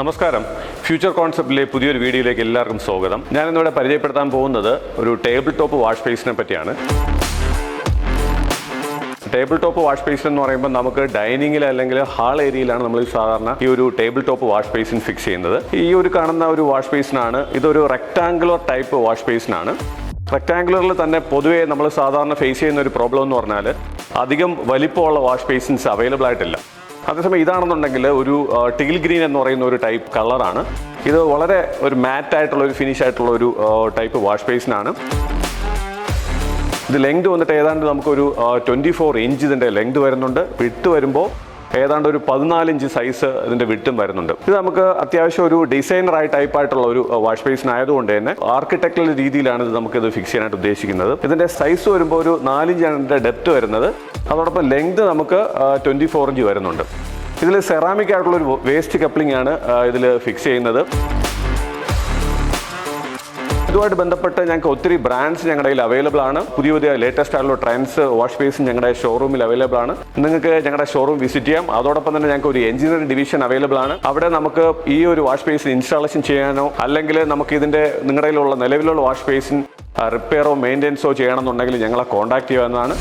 നമസ്കാരം. ഫ്യൂച്ചർ കോൺസെപ്റ്റിലെ പുതിയൊരു വീഡിയോയിലേക്ക് എല്ലാവർക്കും സ്വാഗതം. ഞാൻ ഇന്നിവിടെ പരിചയപ്പെടുത്താൻ പോകുന്നത് ഒരു ടേബിൾ ടോപ്പ് വാഷ് ബേസിനെ പറ്റിയാണ്. ടേബിൾ ടോപ്പ് വാഷ് ബേസിൻ എന്ന് പറയുമ്പോൾ നമുക്ക് ഡൈനിങ്ങിൽ അല്ലെങ്കിൽ ഹാൾ ഏരിയയിലാണ് നമ്മൾ സാധാരണ ഈ ഒരു table top wash basin fix ചെയ്യുന്നത്. ഈ ഒരു കാണുന്ന ഒരു വാഷ് ബേസിനാണ് ഇതൊരു റെക്ടാംഗുലർ ടൈപ്പ് വാഷ് ബേസിനാണ്. റെക്ടാംഗുലറിൽ തന്നെ പൊതുവേ നമ്മൾ സാധാരണ ഫേസ് ചെയ്യുന്ന ഒരു പ്രോബ്ലം എന്ന് പറഞ്ഞാൽ അധികം വലിപ്പമുള്ള വാഷ് ബേസിൻസ് അവൈലബിൾ ആയിട്ടില്ല. അതേസമയം ഇതാണെന്നുണ്ടെങ്കിൽ ഒരു ടീൽ ഗ്രീൻ എന്ന് പറയുന്ന ഒരു ടൈപ്പ് കളറാണ്. ഇത് വളരെ ഒരു മാറ്റ് ആയിട്ടുള്ള ഒരു ഫിനിഷ് ആയിട്ടുള്ള ഒരു ടൈപ്പ് വാഷ് ബേസിനാണ്. ഇത് ലെങ്ത് വന്നിട്ട് ഏതാണ്ട് നമുക്കൊരു ട്വന്റി ഫോർ ഇഞ്ച് ഇതിന്റെ ലെങ്ത് വരുന്നുണ്ട്. വിട്ട് വരുമ്പോൾ ഏതാണ്ട് ഒരു പതിനാല് ഇഞ്ച് സൈസ് ഇതിന്റെ വിട്ടും വരുന്നുണ്ട്. ഇത് നമുക്ക് അത്യാവശ്യം ഒരു ഡിസൈനറായി ടൈപ്പ് ആയിട്ടുള്ള ഒരു വാഷ് ബേസിൻ ആയതുകൊണ്ട് തന്നെ ആർക്കിടെക്ടറൽ രീതിയിലാണ് ഇത് നമുക്കിത് ഫിക്സ് ചെയ്യാനായിട്ട് ഉദ്ദേശിക്കുന്നത്. ഇതിന്റെ സൈസ് വരുമ്പോൾ ഒരു നാലിഞ്ചാണ് ഇതിന്റെ ഡെപ്ത് വരുന്നത്. അതോടൊപ്പം ലെങ്ത് നമുക്ക് ട്വന്റി ഫോർ ഇഞ്ച് വരുന്നുണ്ട്. ഇതിൽ സെറാമിക് ആയിട്ടുള്ള ഒരു വേസ്റ്റ് കപ്ലിംഗ് ആണ് ഇതിൽ ഫിക്സ് ചെയ്യുന്നത്. ഇതുമായിട്ട് ബന്ധപ്പെട്ട് ഞങ്ങൾക്ക് ഒത്തിരി ബ്രാൻഡ്സ് ഞങ്ങളുടെ കയ്യിൽ അവൈലബിൾ ആണ്. പുതിയ പുതിയ ലേറ്റസ്റ്റ് ആയിട്ടുള്ള ട്രെൻഡ്സ് വാഷ് ബേസ് ഞങ്ങളുടെ ഷോറൂമിൽ അവൈലബിൾ ആണ്. നിങ്ങൾക്ക് ഞങ്ങളുടെ ഷോറൂം വിസിറ്റ് ചെയ്യാം. അതോടൊപ്പം തന്നെ ഞങ്ങൾക്ക് ഒരു എഞ്ചിനീയറിംഗ് ഡിവിഷൻ അവൈലബിൾ ആണ്. അവിടെ നമുക്ക് ഈ ഒരു വാഷ് ബേസിൻ ഇൻസ്റ്റാളേഷൻ ചെയ്യാനോ അല്ലെങ്കിൽ നമുക്ക് ഇതിന്റെ നിങ്ങളുടെ കയ്യിലുള്ള നിലവിലുള്ള വാഷ് ബേസിൻ റിപ്പയറോ മെയിന്റെനൻസോ ചെയ്യണമെന്നുണ്ടെങ്കിൽ ഞങ്ങളെ കോൺടാക്ട് ചെയ്യാവുന്നതാണ്